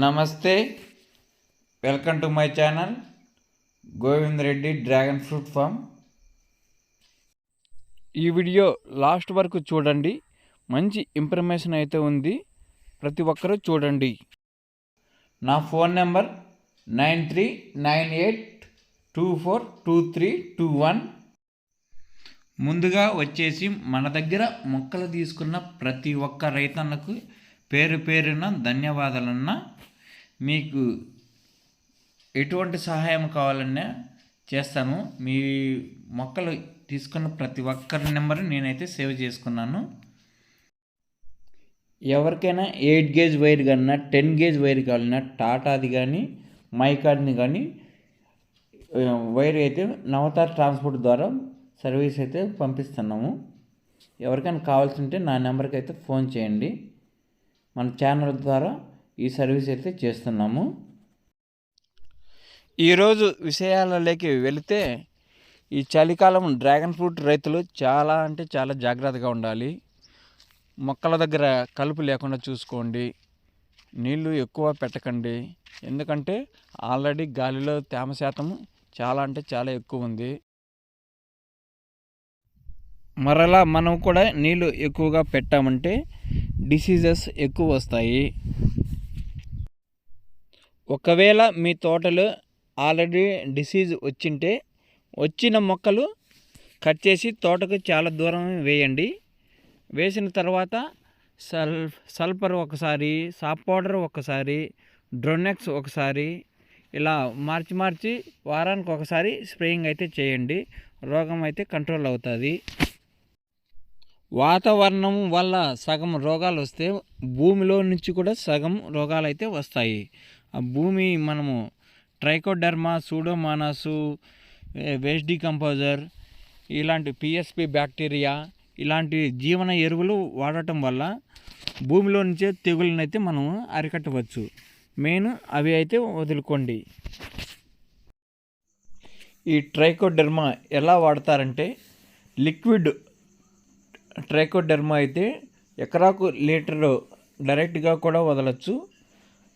నమస్తే welcome to my channel Govind Reddy dragon fruit farm. ఈ video last వరకు చూడండి మంచి ఇన్ఫర్మేషన్ అయితే ఉంది ప్రతి ఒక్కరూ చూడండి. నా phone number nine three nine eight two four two three two one. ముందుగా వచ్చేసి మన దగ్గర మొక్కలు తీసుకున్న ప్రతి ఒక్క రైతన్నకు పేరు పేరున ధన్యవాదాలన్నా. మీకు ఎటువంటి సహాయం కావాలన్నా చేస్తాను. మీ మొక్కలు తీసుకున్న ప్రతి ఒక్కరి నెంబర్ నేనైతే సేవ్ చేసుకున్నాను. ఎవరికైనా ఎయిట్ గేజ్ వైర్ కన్నా టెన్ గేజ్ వైర్ కావాలన్నా టాటాది కానీ మైకాడ్ని కానీ వైర్ అయితే నవతార్ ట్రాన్స్పోర్ట్ ద్వారా సర్వీస్ అయితే పంపిస్తున్నాము. ఎవరికైనా కావాల్సి ఉంటే నా నెంబర్కి అయితే ఫోన్ చేయండి. మన ఛానల్ ద్వారా ఈ సర్వీస్ అయితే చేస్తున్నాము. ఈరోజు విషయాలలోకి వెళితే ఈ చలికాలం డ్రాగన్ ఫ్రూట్ రైతులు చాలా అంటే చాలా జాగ్రత్తగా ఉండాలి. మొక్కల దగ్గర కలుపు లేకుండా చూసుకోండి. నీళ్ళు ఎక్కువ పెట్టకండి. ఎందుకంటే ఆల్రెడీ గాలిలో తేమ శాతం చాలా అంటే చాలా ఎక్కువ ఉంది. మరలా మనం కూడా నీళ్ళు ఎక్కువగా పెట్టామంటే డిసీజెస్ ఎక్కువ వస్తాయి. ఒకవేళ మీ తోటలో ఆల్రెడీ డిసీజ్ వచ్చింటే వచ్చిన మొక్కలు కట్ చేసి తోటకు చాలా దూరం వేయండి. వేసిన తర్వాత సల్ సల్ఫర్ ఒకసారి సాప్ పౌడర్ ఒకసారి డ్రోనెక్స్ ఒకసారి ఇలా మార్చి మార్చి వారానికి ఒకసారి స్ప్రేయింగ్ అయితే చేయండి. రోగం అయితే కంట్రోల్ అవుతుంది. వాతావరణం వల్ల సగం రోగాలు వస్తే భూమిలో నుంచి కూడా సగం రోగాలు అయితే వస్తాయి. భూమి మనము ట్రైకోడర్మా సూడోమానాసు వేస్ట్ డికంపోజర్ ఇలాంటి పిఎస్పి బ్యాక్టీరియా ఇలాంటి జీవన ఎరువులు వాడటం వల్ల భూమిలో నుంచే తెగుళ్ళని అయితే మనం అరికట్టవచ్చు. మెయిన్ అవి అయితే వదులుకోండి. ఈ ట్రైకోడెర్మా ఎలా వాడతారంటే లిక్విడ్ ట్రైకోడెర్మా అయితే ఎకరాకు లీటరు డైరెక్ట్గా కూడా వదలచ్చు.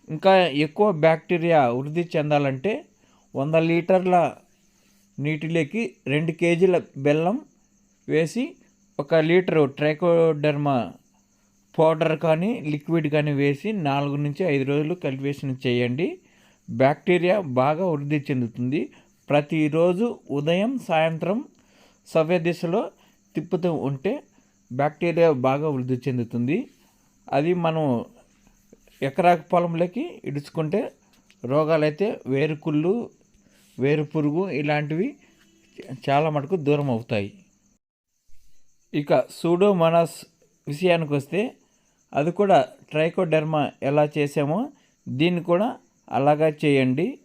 ఇంకా ఎక్కువ బ్యాక్టీరియా వృద్ధి చెందాలంటే వంద లీటర్ల నీటిలోకి రెండు కేజీల బెల్లం వేసి ఒక లీటరు ట్రైకోడర్మా పౌడర్ కానీ లిక్విడ్ కానీ వేసి నాలుగు నుంచి ఐదు రోజులు కల్టివేషన్ చేయండి. బ్యాక్టీరియా బాగా వృద్ధి చెందుతుంది. ప్రతిరోజు ఉదయం సాయంత్రం సవ్య దిశలో తిప్పుతూ ఉంటే బ్యాక్టీరియా బాగా వృద్ధి చెందుతుంది. అది మనం ఎకరాకు పొలంలోకి ఇడుచుకుంటే రోగాలైతే వేరుకుళ్ళు వేరు పురుగు ఇలాంటివి చాలా మటుకు దూరం అవుతాయి. ఇక సూడోమోనాస్ విషయానికి వస్తే అది కూడా ట్రైకోడెర్మా ఎలా చేసామో దీన్ని కూడా అలాగా చేయండి.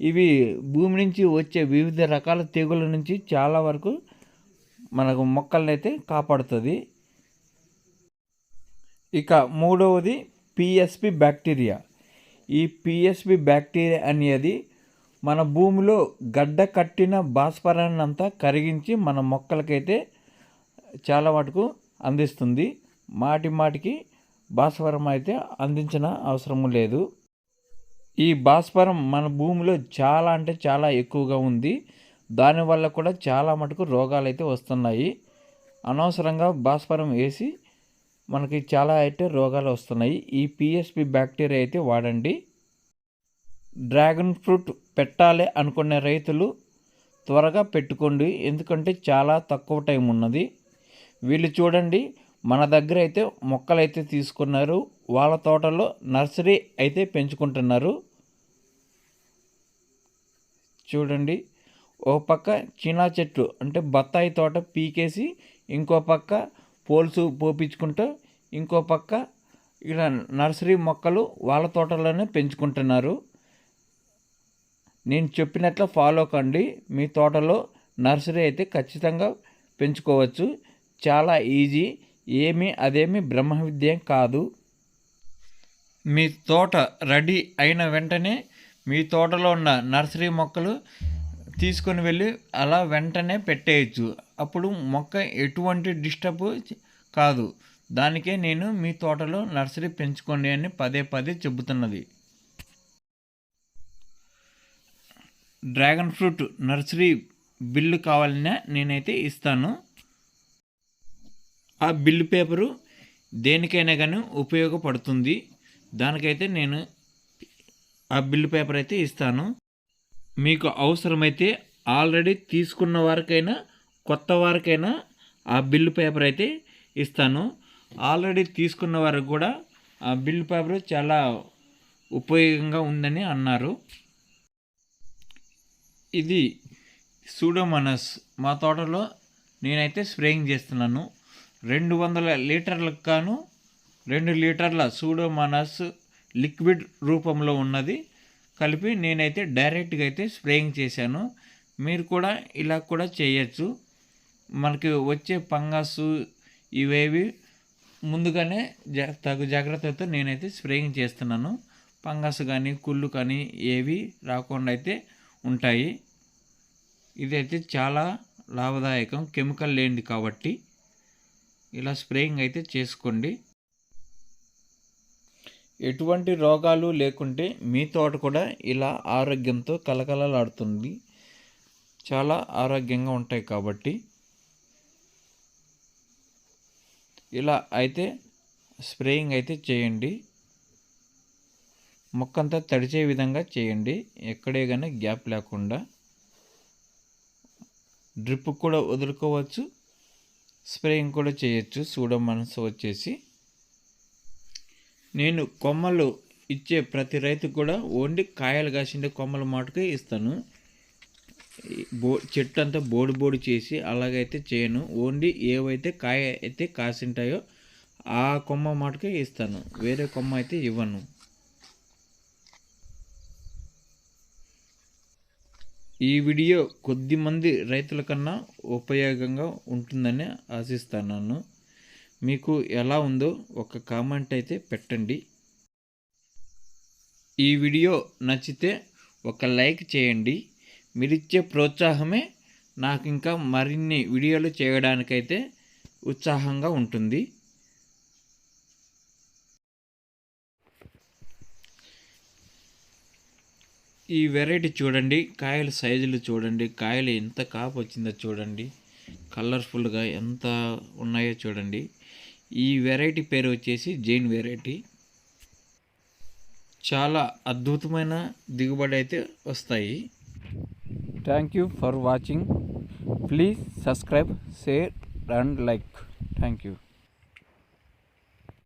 ఇవి భూమి నుంచి వచ్చే వివిధ రకాల తెగుళ్ళ నుంచి చాలా వరకు మనకు మొక్కలనైతే కాపాడుతుంది. ఇక మూడవది పిఎస్పి బ్యాక్టీరియా ఈ పిఎస్పి బ్యాక్టీరియా అనేది మన భూమిలో గడ్డ కట్టిన భాస్వరాన్ని అంతా కరిగించి మన మొక్కలకైతే చాలా మటుకు అందిస్తుంది. మాటి మాటికి భాస్వరం అయితే అందించిన అవసరము లేదు. ఈ భాస్వరం మన భూమిలో చాలా అంటే చాలా ఎక్కువగా ఉంది. దానివల్ల కూడా చాలా మటుకు రోగాలు అయితే వస్తున్నాయి. అనవసరంగా భాస్వరం వేసి మనకి చాలా అయితే రోగాలు వస్తున్నాయి. ఈ పిఎస్పి బ్యాక్టీరియా అయితే వాడండి. డ్రాగన్ ఫ్రూట్ పెట్టాలి అనుకునే రైతులు త్వరగా పెట్టుకోండి. ఎందుకంటే చాలా తక్కువ టైం ఉన్నది. వీళ్ళు చూడండి మన దగ్గర అయితే మొక్కలు అయితే తీసుకున్నారు. వాళ్ళ తోటలో నర్సరీ అయితే పెంచుకుంటున్నారు. చూడండి ఓ పక్క చీనా చెట్టు అంటే బత్తాయి తోట పీకేసి ఇంకో పక్క పోల్సు పోపించుకుంటూ ఇంకో పక్క ఇక్కడ నర్సరీ మొక్కలు వాళ్ళ తోటలోనే పెంచుకుంటున్నారు. నేను చెప్పినట్లు ఫాలో కండి. మీ తోటలో నర్సరీ అయితే ఖచ్చితంగా పెంచుకోవచ్చు. చాలా ఈజీ. ఏమీ అదేమి బ్రహ్మ విద్య కాదు. మీ తోట రెడీ అయిన వెంటనే మీ తోటలో ఉన్న నర్సరీ మొక్కలు తీసుకొని వెళ్ళి అలా వెంటనే పెట్టేయచ్చు. అప్పుడు మొక్క ఎటువంటి డిస్టర్బ్ కాదు. దానికే నేను మీ తోటలో నర్సరీ పెంచుకోండి అని పదే పదే చెబుతున్నది. డ్రాగన్ ఫ్రూట్ నర్సరీ బిల్లు కావాలన్నా నేనైతే ఇస్తాను. ఆ బిల్లు పేపరు దేనికైనా కానీ ఉపయోగపడుతుంది. దానికైతే నేను ఆ బిల్లు పేపర్ అయితే ఇస్తాను. మీకు అవసరమైతే ఆల్రెడీ తీసుకున్న వారికైనా కొత్త వారికైనా ఆ బిల్లు పేపర్ అయితే ఇస్తాను. ఆల్రెడీ తీసుకున్న వారికి కూడా ఆ బిల్లు పేపర్ చాలా ఉపయోగంగా ఉందని అన్నారు. ఇది సూడోమనస్. మా తోటలో నేనైతే స్ప్రేయింగ్ చేస్తున్నాను. రెండు వందల లీటర్లకు కాను రెండు లీటర్ల సూడోమనస్ లిక్విడ్ రూపంలో ఉన్నది. కలిపి నేనైతే డైరెక్ట్గా అయితే స్ప్రేయింగ్ చేశాను. మీరు కూడా ఇలా కూడా చేయొచ్చు. మనకి వచ్చే ఫంగస్ ఇవేవి ముందుగానే జ తగు జాగ్రత్తతో నేనైతే స్ప్రేయింగ్ చేస్తున్నాను. ఫంగస్ కానీ కుళ్ళు కానీ ఏవి రాకుండా అయితే ఉంటాయి. ఇదైతే చాలా లాభదాయకం. కెమికల్ లేనిది కాబట్టి ఇలా స్ప్రేయింగ్ అయితే చేసుకోండి. ఎటువంటి రోగాలు లేకుంటే మీ తోట కూడా ఇలా ఆరోగ్యంతో కలకలలాడుతుంది చాలా ఆరోగ్యంగా ఉంటాయి కాబట్టి ఇలా అయితే స్ప్రేయింగ్ అయితే చేయండి. మొక్కంతా తడిచే విధంగా చేయండి. ఎక్కడే కానీ గ్యాప్ లేకుండా. డ్రిప్ కూడా వదులుకోవచ్చు. స్ప్రేయింగ్ కూడా చేయొచ్చు. చూడ మనసు వచ్చేసి. నేను కొమ్మలు ఇచ్చే ప్రతి రైతుకు కూడా ఓన్లీ కాయలు కాసిండే కొమ్మల మాటకే ఇస్తాను. బో చెట్టు అంతా బోడి బోడి చేసి అలాగైతే చేయను. ఓన్లీ ఏవైతే కాయ అయితే కాసింటాయో ఆ కొమ్మ మాటకే ఇస్తాను. వేరే కొమ్మ అయితే ఇవ్వను. ఈ వీడియో కొద్ది మంది రైతుల కన్నా ఉపయోగంగా ఉంటుందని ఆశిస్తున్నాను. మీకు ఎలా ఉందో ఒక కామెంట్ అయితే పెట్టండి. ఈ వీడియో నచ్చితే ఒక లైక్ చేయండి. మీరిచ్చే ప్రోత్సాహమే నాకు ఇంకా మరిన్ని వీడియోలు చేయడానికైతే ఉత్సాహంగా ఉంటుంది. ఈ వెరైటీ చూడండి కాయల సైజులు చూడండి కాయలు ఎంత కాపు వచ్చిందో చూడండి కలర్ఫుల్గా ఎంత ఉన్నాయో చూడండి. ఈ వెరైటీ పేరు వచ్చేసి జైన్ వెరైటీ. చాలా అద్భుతమైన దిగుబడి అయితే వస్తాయి. Thank you for watching. Please subscribe, share and like. Thank you.